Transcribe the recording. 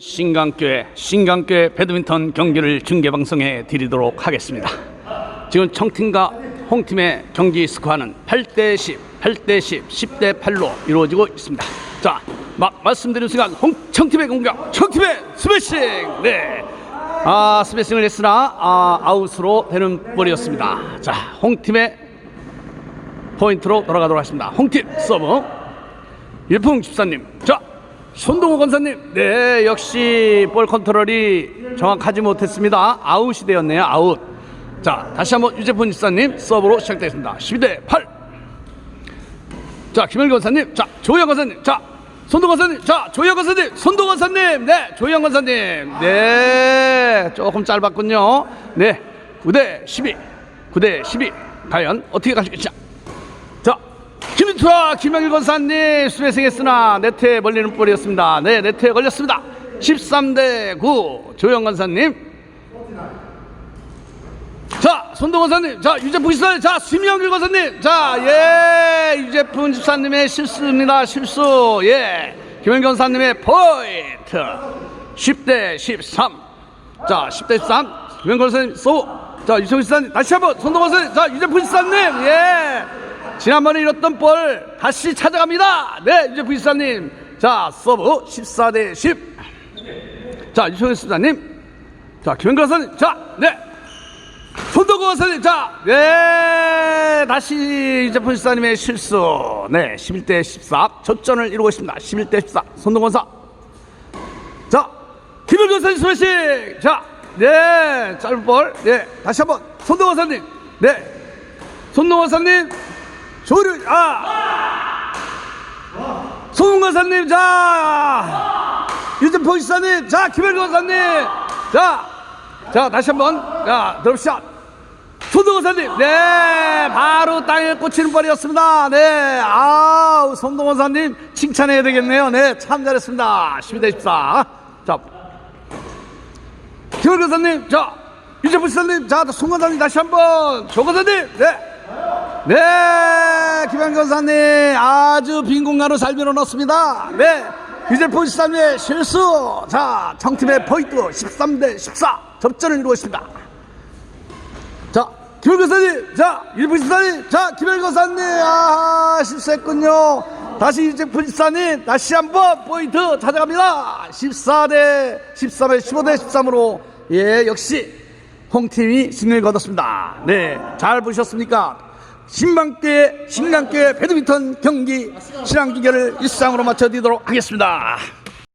신강교회 신강교회 배드민턴 경기를 중계 방송해 드리도록 하겠습니다. 지금 청팀과 홍팀의 경기 스코어는 8대 10, 8대 10, 10대 8로 이루어지고 있습니다. 자, 막 말씀드린 순간 홍 청팀의 공격, 청팀의 스매싱. 네. 아, 스매싱을 했으나 아, 아웃으로 되는 볼이었습니다. 자, 홍팀의 포인트로 돌아가도록 하겠습니다. 홍팀 서브. 일풍 집사님. 자, 손동호 권사님. 네, 역시 볼 컨트롤이 정확하지 못했습니다. 아웃이 되었네요. 아웃. 자, 다시 한번 유재훈 집사님 서브로 시작되겠습니다. 12대 8. 자, 김현기 권사님. 자, 조영 권사님. 자, 손동호 권사님. 자, 조영 권사님. 손동호 권사님. 네, 조영 권사님. 네, 조금 짧았군요. 네, 9대 12. 9대 12. 과연 어떻게 가시겠죠? 자, 김인투와 김영일 권사님 스매싱했으나 네트에 걸리는 볼이었습니다. 네, 네트에 걸렸습니다. 13대 9 조영 권사님. 자, 손동 권사님. 자, 유재풍 집사님. 자, 심영길 권사님. 자, 예, 유재풍 집사님의 실수입니다. 실수. 예, 김영길 권사님의 포인트. 10대 13. 자, 10대 13. 김영길 권사님 쏘. 자, 유재풍 집사님. 다시 한번 손동 권사님. 자, 유재풍 집사님. 예. 지난번에 잃었던 볼 다시 찾아갑니다. 네, 이제 부이사님. 자, 서브 14대 10. 자, 유성현 수사님. 자, 김현근 선생님. 자, 네. 손동구 선생님. 자, 네. 다시 이제 부이사님의 실수. 네, 11대 14. 접전을 이루고 있습니다. 11대 14. 손동건 사. 자, 김현근 선생님 스매싱. 자, 네. 짧은 볼. 네. 다시 한 번. 손동건 선생님. 네. 손동건 선생님. 조류 아! 소문 권사님 자! 유재포 지사님 자 김현기 권사님 자자 다시 한번 자 들읍시다. 손동 권사님 네 바로 땅에 꽂히는 볼이었습니다. 네아 손동 권사님 칭찬해야 되겠네요. 네참 잘했습니다. 12대 14자 김현기 권사님 자 유재포 지사님 자송 권사님 다시 한번 조 권사님 네 네, 김현 권사님 아주 빈 공간으로 잘 밀어넣습니다. 네, 유재포 지사님의 실수. 자, 청팀의 포인트 13대 14 접전을 이루고 있습니다. 자, 김현 권사님, 자, 유재포 지사님, 자, 김현 권사님, 아, 실수했군요. 다시 유재포 지사님, 다시 한번 포인트 찾아갑니다. 14대 13에 15대 13으로 예, 역시 홍팀이 승리를 거뒀습니다. 네, 잘 보셨습니까? 신방교회 신강교회 배드민턴 경기 신앙주계를 일상으로 마쳐드리도록 하겠습니다.